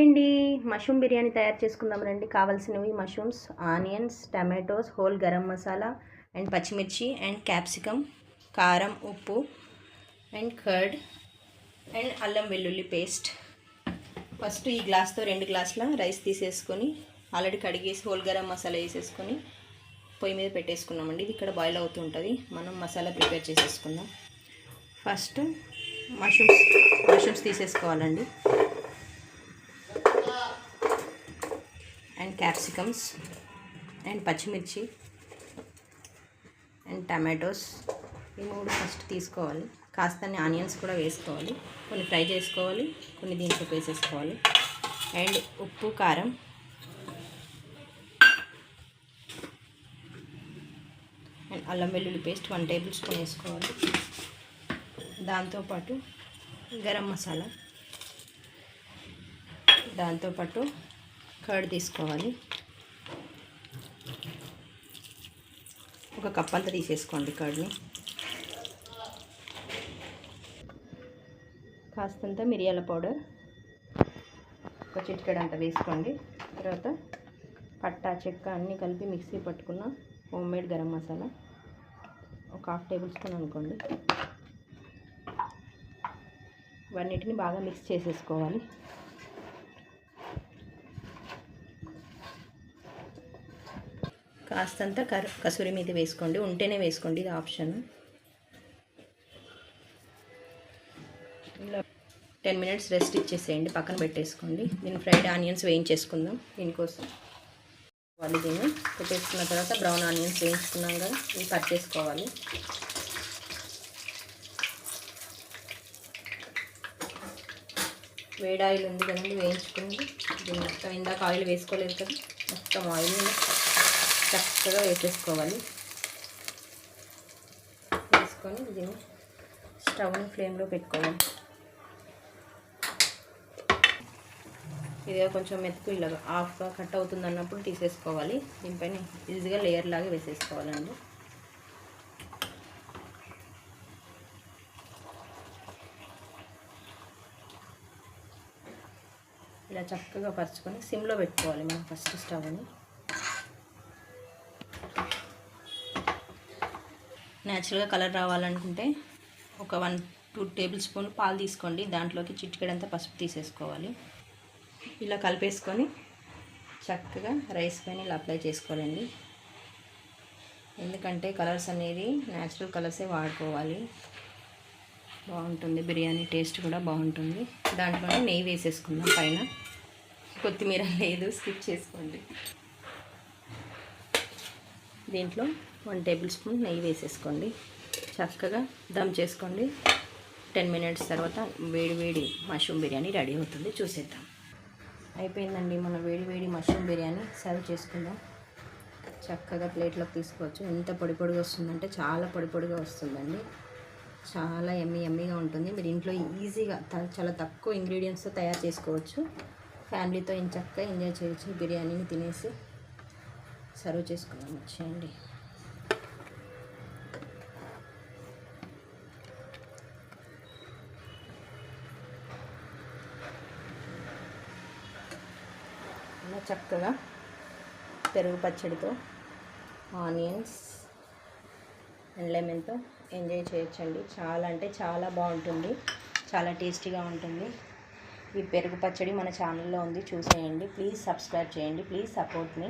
Hi అండి. Mushroom biryani తయారు చేసుకుందాం రండి. కావాల్సినవి mushrooms onions tomatoes whole garam masala and పచ్చిమిర్చి అండ్ క్యాప్సికమ్ కారం ఉప్పు అండ్ కర్డ్ అండ్ అల్లం వెల్లుల్లి పేస్ట్. ఫస్ట్ ఈ గ్లాస్తో రెండు గ్లాసుల రైస్ తీసేసుకొని ఆల్రెడీ కడిగేసి హోల్ గరం మసాలా వేసేసుకొని పొయ్యి మీద పెట్టేసుకున్నామండి ఇది ఇక్కడ బాయిల్ అవుతూ ఉంటుంది. మనం మసాలా ప్రిపేర్ చేసేసుకుందాం. ఫస్ట్ మష్రూమ్స్ మష్రూమ్స్ తీసేసుకోవాలండి. అండ్ క్యాప్సికమ్స్ అండ్ పచ్చిమిర్చి అండ్ టమాటోస్ ఈ మూడు ఫస్ట్ తీసుకోవాలి. కాస్త ఆనియన్స్ కూడా వేసుకోవాలి. కొన్ని ఫ్రై చేసుకోవాలి కొన్ని దీంట్లో వేసేసుకోవాలి. అండ్ ఉప్పు కారం. అండ్ అల్లం వెల్లుల్లి పేస్ట్ వన్ టేబుల్ స్పూన్ వేసుకోవాలి. దాంతోపాటు గరం మసాలా. దాంతోపాటు కర్డ్ తీసుకోవాలి. ఒక కప్ అంతా తీసేసుకోండి కర్డ్ని. కాస్తంత మిరియాల పౌడర్ ఒక చిటికెడంత వేసుకోండి. తర్వాత పట్టా చెక్క అన్నీ కలిపి మిక్సీ పట్టుకున్న హోమ్ మేడ్ గరం మసాలా ఒక హాఫ్ టేబుల్ స్పూన్ అనుకోండి. ఇవన్నిటిని బాగా మిక్స్ చేసేసుకోవాలి. కాస్తంత కర కసూరి మీద వేసుకోండి. ఉంటేనే వేసుకోండి. ఇది ఆప్షన్. ఇలా టెన్ మినిట్స్ రెస్ట్ ఇచ్చేసేయండి. పక్కన పెట్టేసుకోండి. దీని ఫ్రైడ్ ఆనియన్స్ వేయించేసుకుందాం. దీనికోసం వాళ్ళు దీన్ని పెట్టేసుకున్న తర్వాత బ్రౌన్ ఆనియన్స్ వేయించుకున్నాం కదా ఇవి కట్ చేసుకోవాలి. వేడి ఆయిల్ ఉంది కదండి వేయించుకుంది దీన్ని మొత్తం ఇందాక ఆయిల్ వేసుకోలేదు కదా మొత్తం ఆయిల్ చక్కగా వేసేసుకోవాలి. వేసుకొని దీన్ని స్టవ్ని ఫ్లేమ్లో పెట్టుకోవాలి. ఇదిగా కొంచెం మెతుకు ఇలాగా హాఫ్గా కట్ అవుతుంది అన్నప్పుడు తీసేసుకోవాలి. దీనిపైన ఈజీగా లేయర్ లాగా వేసేసుకోవాలండి. ఇలా చక్కగా పరుచుకొని సిమ్లో పెట్టుకోవాలి మనం ఫస్ట్ స్టవ్ని. న్యాచురల్గా కలర్ రావాలనుకుంటే ఒక వన్ టూ టేబుల్ స్పూన్ పాలు తీసుకోండి. దాంట్లోకి చిటికెడంతా పసుపు తీసేసుకోవాలి. ఇలా కలిపేసుకొని చక్కగా రైస్ పైన ఇలా అప్లై చేసుకోవాలండి. ఎందుకంటే కలర్స్ అనేది న్యాచురల్ కలర్సే వాడుకోవాలి. బాగుంటుంది. బిర్యానీ టేస్ట్ కూడా బాగుంటుంది. దాంట్లోనే నెయ్యి వేసేసుకుందాం పైన. కొత్తిమీర లేదు. స్కిప్ చేసుకోండి. దీంట్లో వన్ టేబుల్ స్పూన్ నెయ్యి వేసేసుకోండి. చక్కగా దమ్ చేసుకోండి. టెన్ మినిట్స్ తర్వాత వేడి వేడి మష్రూమ్ బిర్యానీ రెడీ అవుతుంది. చూసేద్దాం. అయిపోయిందండి మన వేడి వేడి మష్రూమ్ బిర్యానీ. సర్వ్ చేసుకుందాం. చక్కగా ప్లేట్లోకి తీసుకోవచ్చు. ఎంత పొడి పొడిగా వస్తుందంటే చాలా పొడి పొడిగా వస్తుందండి. చాలా ఎమ్మి ఎమ్మిగా ఉంటుంది. మీరు ఇంట్లో ఈజీగా చాలా తక్కువ ఇంగ్రీడియంట్స్తో తయారు చేసుకోవచ్చు. ఫ్యామిలీతో చక్కగా ఎంజాయ్ చేయొచ్చు బిర్యానీని తినేసి. సర్వ్ చేసుకుందాం వచ్చేయండి. ఇలా చక్కగా పెరుగు పచ్చడితో ఆనియన్స్ అండ్ లెమన్తో ఎంజాయ్ చేయొచ్చండి. చాలా అంటే చాలా బాగుంటుంది. చాలా టేస్టీగా ఉంటుంది. ఈ పెరుగు పచ్చడి మన ఛానల్లో ఉంది చూసేయండి. ప్లీజ్ సబ్స్క్రైబ్ చేయండి. Please support me.